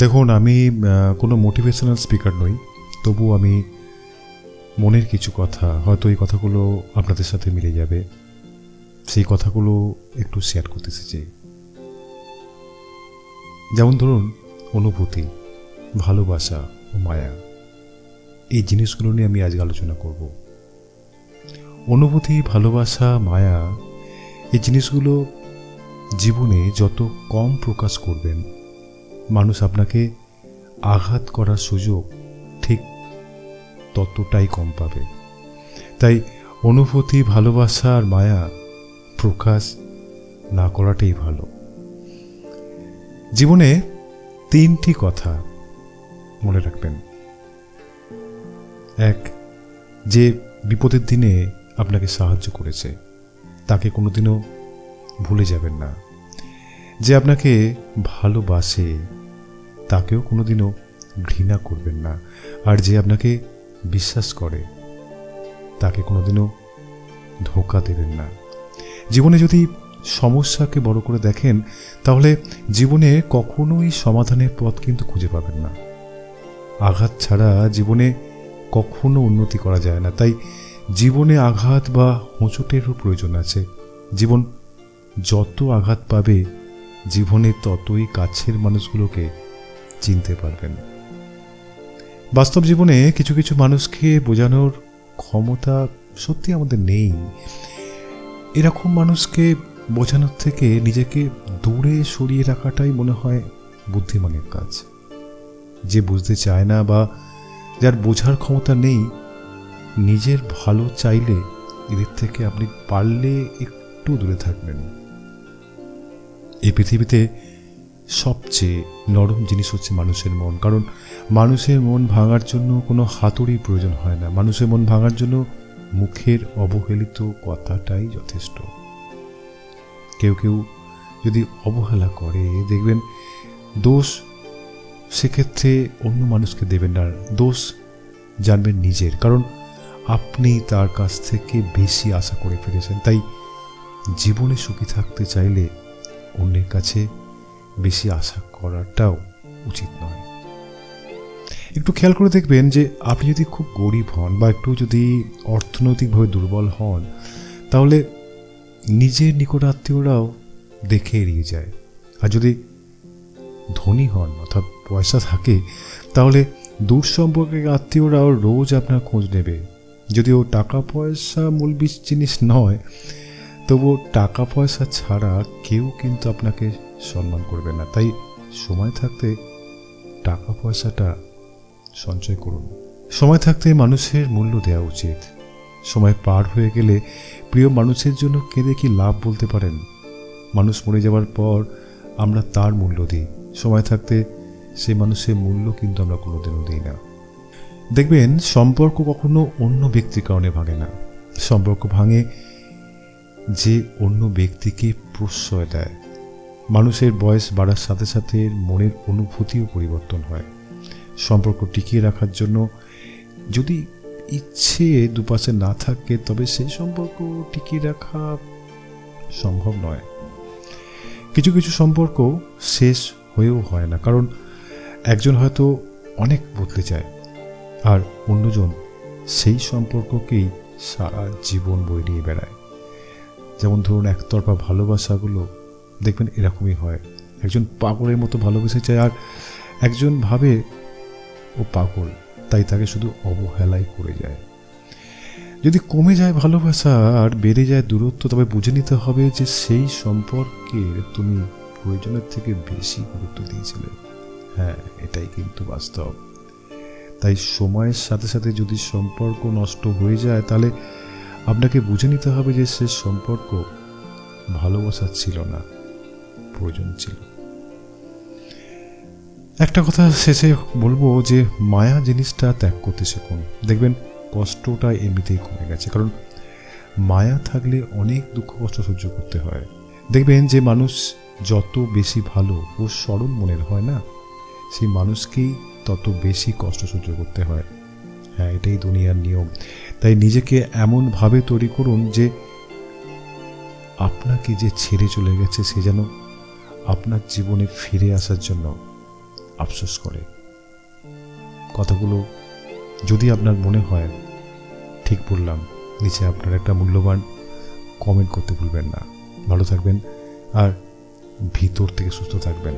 দেখুন, আমি কোনো মোটিভেশনাল স্পিকার নই, তবু আমি মনের কিছু কথা, হয়তো এই কথাগুলো আপনাদের সাথে মিলে যাবে। সেই কথাগুলো একটু শেয়ার করতে এসেছি। যেমন ধরুন, অনুভূতি, ভালোবাসা ও মায়া, এই জিনিসগুলো নিয়ে আমি আজকে আলোচনা করব। অনুভূতি, ভালোবাসা, মায়া, এই জিনিসগুলো জীবনে যত কম প্রকাশ করবেন মানুষ আপনাকে আঘাত করার সুযোগ ঠিক ততটাই কম পাবে। তাই অনুভূতি, ভালোবাসা আর মায়া প্রকাশ না করাটাই ভালো। জীবনে তিনটি কথা মনে রাখবেন। এক, যে বিপদের দিনে আপনাকে সাহায্য করেছে, তাকে কোনোদিনও ভুলে যাবেন না। যে আপনাকে ভালোবাসে তাকেও কোনোদিনও ঘৃণা করবেন না। আর যে আপনাকে বিশ্বাস করে, তাকে কোনোদিনও ধোকা দেবেন না। জীবনে যদি সমস্যাকে বড় করে দেখেন, তাহলে জীবনে কখনোই সমাধানের পথ কিন্তু খুঁজে পাবেন না। আঘাত ছাড়া জীবনে কখনো উন্নতি করা যায় না। তাই জীবনে আঘাত বা হোঁচটেরও প্রয়োজন আছে। জীবন যত আঘাত পাবে, জীবনে ততই কাছের মানুষগুলোকে চিনতে পারবেন। বাস্তব জীবনে কিছু কিছু মানুষকে বোঝানোর ক্ষমতা সত্যি আমাদের নেই। এরকম মানুষকে বোঝানোর থেকে নিজেকে দূরে সরিয়ে রাখাটাই মনে হয় বুদ্ধিমানের কাজ। যে বুঝতে চায় না বা যার বোঝার ক্ষমতা নেই, নিজের ভালো চাইলে এদের থেকে আপনি পারলে একটু দূরে থাকবেন। এই পৃথিবীতে সবচেয়ে নরম জিনিস হচ্ছে মানুষের মন। কারণ মানুষের মন ভাঙার জন্য কোনো হাতুড়ি প্রয়োজন হয় না। মানুষের মন ভাঙার জন্য মুখের অবহেলিত কথাটাই যথেষ্ট। কেউ কেউ যদি অবহেলা করে, দেখবেন দোষ সেক্ষেত্রে অন্য মানুষকে দেবেন না। দোষ জানবেন নিজের। কারণ আপনি তার কাছ থেকে বেশি আশা করে ফেলেছেন। তাই জীবনে সুখী থাকতে চাইলে অন্যের কাছে বেশি আশা করাটাও উচিত নয়। একটু খেয়াল করে দেখবেন যে আপনি যদি খুব গরিব হন বা একটু যদি অর্থনৈতিকভাবে দুর্বল হন, তাহলে নিজের নিকট আত্মীয়রাও দেখে এড়িয়ে যায়। আর যদি ধনী হন, অর্থাৎ পয়সা থাকে, তাহলে দূর সম্পর্কের আত্মীয়রাও রোজ আপনার খোঁজ নেবে। যদিও টাকা পয়সা মূল জিনিস নয়, তবুও টাকা পয়সা ছাড়া কেউ কিন্তু আপনাকে সম্মান করবে না। তাই সময় থাকতে টাকা পয়সাটা সঞ্চয় করুন। সময় থাকতে মানুষের মূল্য দেওয়া উচিত। সময় পার হয়ে গেলে প্রিয় মানুষের জন্য কেঁদে কি লাভ বলতে পারেন? মানুষ মরে যাওয়ার পর আমরা তার মূল্য দিই। সময় থাকতে সেই মানুষের মূল্য কিন্তু আমরা কোনোদিনও দিই না। দেখবেন, সম্পর্ক কখনো অন্য ব্যক্তির কারণে ভাঙে না। সম্পর্ক ভাঙে যে অন্য ব্যক্তিকে প্রশ্রয় দেয়। মানুষের বয়স বাড়ার সাথে সাথে মনের অনুভূতিও পরিবর্তন হয়। সম্পর্ক টিকিয়ে রাখার জন্য যদি ইচ্ছে দুপাশে না থাকে, তবে সেই সম্পর্ক টিকিয়ে রাখা সম্ভব নয়। কিছু কিছু সম্পর্ক শেষ হয়েও হয় না, কারণ একজন হয়তো অনেক বদলে যায় আর অন্যজন সেই সম্পর্ককেই সারা জীবন বই নিয়ে বেড়ায়। যেমন ধরুন, একতরফা ভালোবাসাগুলো দেখবেন এরকমই হয়। একজন পাগলের মতো ভালোবেসে চায় আর একজন ভাবে, ও পাগল। তাই তাকে শুধু অবহেলাই করে যায়। যদি কমে যায় ভালোবাসা আর বেড়ে যায় দূরত্ব, তবে বুঝে নিতে হবে যে সেই সম্পর্কে তুমি প্রয়োজনের থেকে বেশি গুরুত্ব দিয়েছিলে। হ্যাঁ এটাই কিন্তু বাস্তব। তাই সময়ের সাথে সাথে যদি সম্পর্ক নষ্ট হয়ে যায়, তাহলে আপনাকে বুঝে নিতে হবে যে সে সম্পর্ক ভালোবাসা ছিল না। প্রয়োজন ছিল। একটা কথা শেষে বলব যে, মায়া জিনিসটা ত্যাগ করতে শিখুন। দেখবেন, কষ্টটা এমনিতেই কমে গেছে। কারণ, মায়া থাকলে অনেক দুঃখ কষ্ট সহ্য করতে হয়। দেখবেন যে, মানুষ যত বেশি ভালো ও সরল মনের হয় না, সেই মানুষকেই তত বেশি কষ্ট সহ্য করতে হয়। হ্যাঁ এটাই দুনিয়ার নিয়ম। তাই নিজেকে এমনভাবে তৈরি করুন যে, আপনাকে যে ছেড়ে চলে গেছে, সে যেন আপনার জীবনে ফিরে আসার জন্য আফসোস করে। কথাগুলো যদি আপনার মনে হয়, ঠিক বললাম, নিচে আপনার একটা মূল্যবান কমেন্ট করতে ভুলবেন না। ভালো থাকবেন আর ভিতর থেকে সুস্থ থাকবেন।